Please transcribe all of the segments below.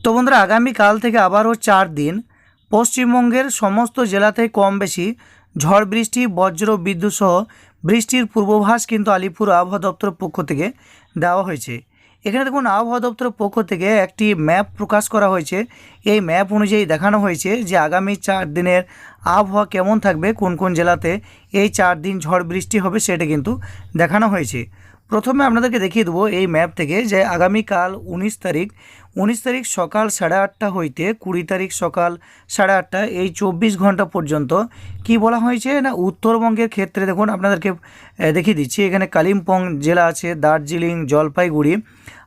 তো বন্ধুরা আগামীকাল থেকে আবারও চার দিন। পশ্চিমবঙ্গের সমস্ত জেলাতে কম বেশি ঝড় বৃষ্টি, বজ্র বিদ্যুৎ সহ বৃষ্টির পূর্বাভাস কিন্তু আলিপুর আবহাওয়া দপ্তরের পক্ষ থেকে দেওয়া হয়েছে। এখানে দেখুন, আবহাওয়া দপ্তরের পক্ষ থেকে একটি ম্যাপ প্রকাশ করা হয়েছে। এই ম্যাপ অনুযায়ী দেখানো হয়েছে যে আগামী চার দিনের আবহাওয়া কেমন থাকবে, কোন কোন জেলাতে এই চার দিন ঝড় বৃষ্টি হবে সেটা কিন্তু দেখানো হয়েছে। প্রথমে আপনাদেরকে দেখিয়ে দেবো এই ম্যাপ থেকে যে আগামীকাল উনিশ তারিখ উনিশ তারিখ সকাল সাড়ে আটটা হইতে কুড়ি তারিখ সকাল সাড়ে আটটা, এই চব্বিশ ঘণ্টা পর্যন্ত কি বলা হয়েছে না উত্তরবঙ্গের ক্ষেত্রে দেখুন আপনাদেরকে দেখিয়ে দিচ্ছি। এখানে কালিম্পং জেলা আছে, দার্জিলিং, জলপাইগুড়ি।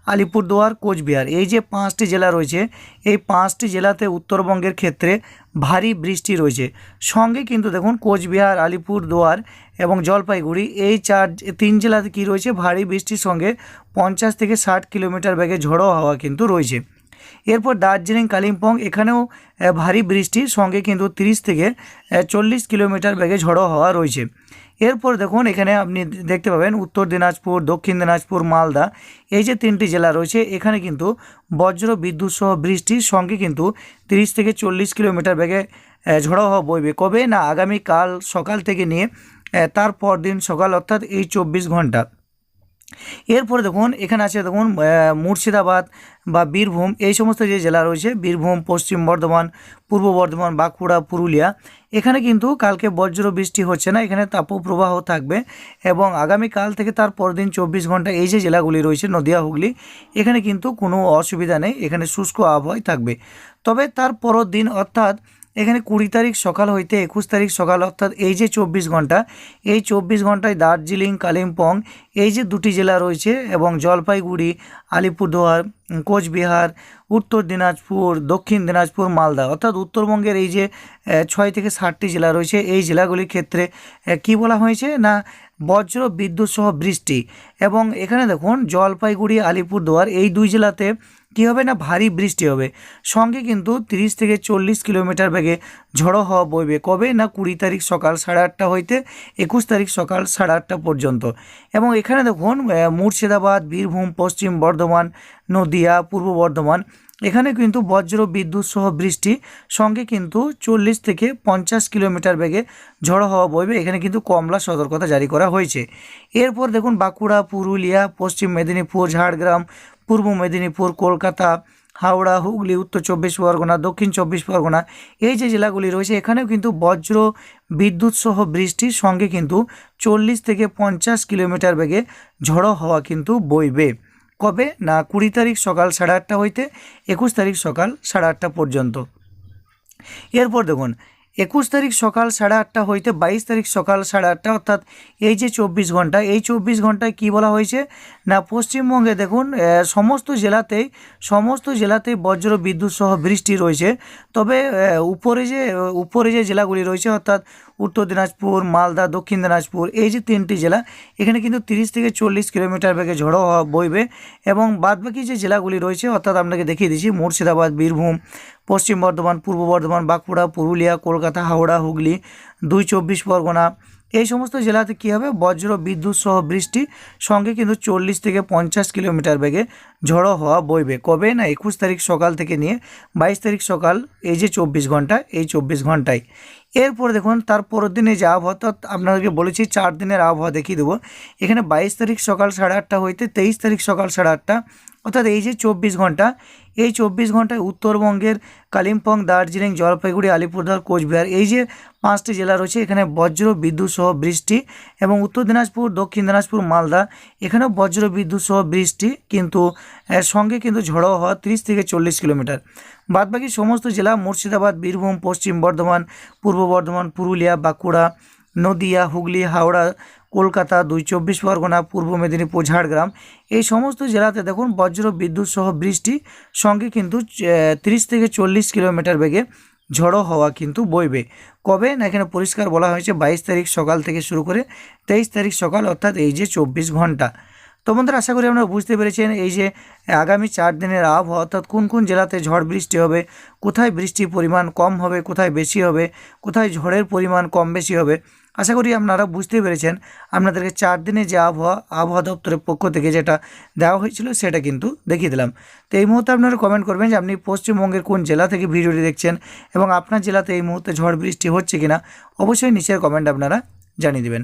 আলিপুরদুয়ার, কোচবিহার। এই যে পাঁচটি জেলা রয়েছে, এই পাঁচটি জেলাতে উত্তরবঙ্গের ক্ষেত্রে ভারী বৃষ্টি রয়েছে। সঙ্গে কিন্তু দেখুন, কোচবিহার, আলিপুরদুয়ার এবং জলপাইগুড়ি, এই চার, তিন জেলাতে কী রয়েছে, ভারী বৃষ্টির সঙ্গে পঞ্চাশ থেকে ষাট কিলোমিটার ব্যাগে ঝড়ো হাওয়া কিন্তু রয়েছে। এরপর দার্জিলিং, কালিম্পং, এখানেও ভারী বৃষ্টির সঙ্গে কিন্তু তিরিশ থেকে চল্লিশ কিলোমিটার বেগে ঝড়ো হওয়া রয়েছে। এরপর দেখুন, এখানে আপনি দেখতে পাবেন উত্তর দিনাজপুর, দক্ষিণ দিনাজপুর, মালদা, এই যে তিনটি জেলা রয়েছে, এখানে কিন্তু বজ্র বিদ্যুৎ সহ বৃষ্টির সঙ্গে কিন্তু তিরিশ থেকে চল্লিশ কিলোমিটার বেগে ঝড়ো হাওয়া বইবে। কবে? না, আগামীকাল সকাল থেকে নিয়ে তারপর দিন সকাল, অর্থাৎ এই চব্বিশ ঘণ্টা। এরপরে দেখুন, এখানে আছে দেখুন মুর্শিদাবাদ বা বীরভূম, এই সমস্ত যে জেলা রয়েছে, বীরভূম, পশ্চিম বর্ধমান, পূর্ব বর্ধমান, বাঁকুড়া, পুরুলিয়া, এখানে কিন্তু কালকে বজ্র বৃষ্টি হচ্ছে না, এখানে তাপপ্রবাহ থাকবে এবং আগামীকাল থেকে তার পরদিন চব্বিশ ঘণ্টা এই যে জেলাগুলি রয়েছে, নদিয়া, হুগলি, এখানে কিন্তু কোনো অসুবিধা নেই, এখানে শুষ্ক আবহাওয়াই থাকবে। তবে তার পরের দিন অর্থাৎ এখানে কুড়ি তারিখ সকাল হইতে একুশ তারিখ সকাল, অর্থাৎ এই যে চব্বিশ ঘণ্টা, এই চব্বিশ ঘন্টায় দার্জিলিং, কালিম্পং, এই যে দুটি জেলা রয়েছে এবং জলপাইগুড়ি, আলিপুরদুয়ার, কোচবিহার, উত্তর দিনাজপুর, দক্ষিণ দিনাজপুর, মালদা, অর্থাৎ উত্তরবঙ্গের এই যে ছয় থেকে ষাটটি জেলা রয়েছে, এই জেলাগুলির ক্ষেত্রে কি বলা হয়েছে না বজ্র বিদ্যুৎ সহ বৃষ্টি? এবং এখানে দেখুন, জলপাইগুড়ি, আলিপুরদুয়ার, এই দুই জেলাতে কী হবে না ভারী বৃষ্টি হবে? সঙ্গে কিন্তু তিরিশ থেকে চল্লিশ কিলোমিটার বেগে ঝড়ো হওয়া বইবে। কবে না কুড়ি তারিখ সকাল সাড়ে আটটা হইতে একুশ তারিখ সকাল সাড়ে আটটা পর্যন্ত। এবং এখানে দেখুন মুর্শিদাবাদ, বীরভূম, পশ্চিম বর্ধমান, নদিয়া, পূর্ব বর্ধমান, এখানে কিন্তু বজ্র বিদ্যুৎ সহ বৃষ্টি, সঙ্গে কিন্তু চল্লিশ থেকে পঞ্চাশ কিলোমিটার বেগে ঝড়ো হওয়া বইবে। এখানে কিন্তু কমলা সতর্কতা জারি করা হয়েছে। এরপর দেখুন, বাঁকুড়া, পুরুলিয়া, পশ্চিম মেদিনীপুর, ঝাড়গ্রাম পূর্ব মেদিনীপুর, কলকাতা, হাওড়া, হুগলি, উত্তর চব্বিশ পরগনা, দক্ষিণ চব্বিশ পরগনা, এই যে জেলাগুলি রয়েছে, এখানেও কিন্তু বজ্র বিদ্যুৎ সহ বৃষ্টির সঙ্গে কিন্তু চল্লিশ থেকে পঞ্চাশ কিলোমিটার বেগে ঝড়ো হওয়া কিন্তু বইবে। কবে? না, কুড়ি তারিখ সকাল সাড়ে আটটা হইতে একুশ তারিখ সকাল সাড়ে আটটা পর্যন্ত। এরপর দেখুন একুশ তারিখ সকাল সাড়ে আটটা হইতে বাইশ তারিখ সকাল সাড়ে আটটা, অর্থাৎ এই যে চব্বিশ ঘণ্টা, এই চব্বিশ ঘন্টায় কি বলা হয়েছে? না, পশ্চিমবঙ্গে দেখুন সমস্ত জেলাতেই সমস্ত জেলাতেই বজ্র বিদ্যুৎ সহ বৃষ্টি রয়েছে। তবে উপরে যে উপরে যে জেলাগুলি রয়েছে, অর্থাৎ উত্তর দিনাজপুর, মালদা, দক্ষিণ দিনাজপুর, এই যে তিনটি জেলা, এখানে কিন্তু তিরিশ থেকে চল্লিশ কিলোমিটার বেগে ঝড়ো বইবে। এবং বাদবাকি যে জেলাগুলি রয়েছে, অর্থাৎ আপনাকে দেখিয়ে দিচ্ছি, মুর্শিদাবাদ, বীরভূম পশ্চিম বর্ধমান, পূর্ব বর্ধমান, বাঁকুড়া, পুরুলিয়া, কলকাতা, হাওড়া, হুগলি, দুই চব্বিশ পরগনা। এই সমস্ত জেলাতে কী হবে? বজ্র বিদ্যুৎ সহ বৃষ্টি, সঙ্গে কিন্তু চল্লিশ থেকে পঞ্চাশ কিলোমিটার বেগে ঝড়ো হওয়া বইবে। কবে? না, একুশ তারিখ সকাল থেকে নিয়ে বাইশ তারিখ সকাল, এই যে চব্বিশ ঘণ্টা, এই চব্বিশ ঘন্টায়। এরপর দেখুন, তার পরের দিনে যে আবহাওয়া, অর্থাৎ আপনাদেরকে বলেছি, চার দিনের আবহাওয়া দেখিয়ে দেবো। এখানে বাইশ তারিখ সকাল সাড়ে আটটা হইতে তেইশ তারিখ সকাল সাড়ে আটটা অর্থাৎ এই যে চব্বিশ ঘণ্টা, এই চব্বিশ ঘন্টায় উত্তরবঙ্গের কালিম্পং, দার্জিলিং, জলপাইগুড়ি, আলিপুরদুয়ার, কোচবিহার, এই যে পাঁচটি জেলা রয়েছে, এখানে বজ্র, বিদ্যুৎ সহ বৃষ্টি এবং উত্তর দিনাজপুর, দক্ষিণ দিনাজপুর, মালদা, এখানেও বজ্র, বিদ্যুৎ সহ বৃষ্টি কিন্তু, এর সঙ্গে কিন্তু ঝড়ো হওয়া তিরিশ থেকে চল্লিশ কিলোমিটার। বাদবাকি সমস্ত জেলা মুর্শিদাবাদ, বীরভূম, পশ্চিম বর্ধমান, পূর্ব বর্ধমান, পুরুলিয়া, বাঁকুড়া, নদিয়া, হুগলি, হাওড়া কলকাতা, দুই চব্বিশ পরগনা, পূর্ব মেদিনীপুর, ঝাড়গ্রাম। এই সমস্ত জেলাতে দেখুন বজ্র বিদ্যুৎ সহ বৃষ্টি, সঙ্গে কিন্তু তিরিশ থেকে চল্লিশ কিলোমিটার বেগে ঝড়ো হওয়া কিন্তু বইবে। কবে? না, এখানে পরিষ্কার বলা হয়েছে বাইশ তারিখ সকাল থেকে শুরু করে তেইশ তারিখ সকাল, অর্থাৎ এই যে চব্বিশ ঘণ্টা। তো বন্ধুরা, আশা করি আপনারা বুঝতে পেরেছেন এই যে আগামী চার দিনের আবহাওয়া, অর্থাৎ কোন কোন জেলাতে ঝড় বৃষ্টি হবে, কোথায় বৃষ্টির পরিমাণ কম হবে, কোথায় বেশি হবে, কোথায় ঝড়ের পরিমাণ কম বেশি হবে আশা করি আপনারা বুঝতে পেরেছেন। আপনাদেরকে চার দিনে যে আবহাওয়া আবহাওয়া দপ্তরের পক্ষ থেকে যেটা দেওয়া হয়েছিল সেটা কিন্তু দেখিয়ে দিলাম। তো এই মুহূর্তে আপনারা কমেন্ট করবেন যে আপনি পশ্চিমবঙ্গের কোন জেলা থেকে ভিডিওটি দেখছেন এবং আপনার জেলাতে এই মুহূর্তে ঝড় বৃষ্টি হচ্ছে কিনা, অবশ্যই নিচের কমেন্ট আপনারা জানিয়ে দেবেন।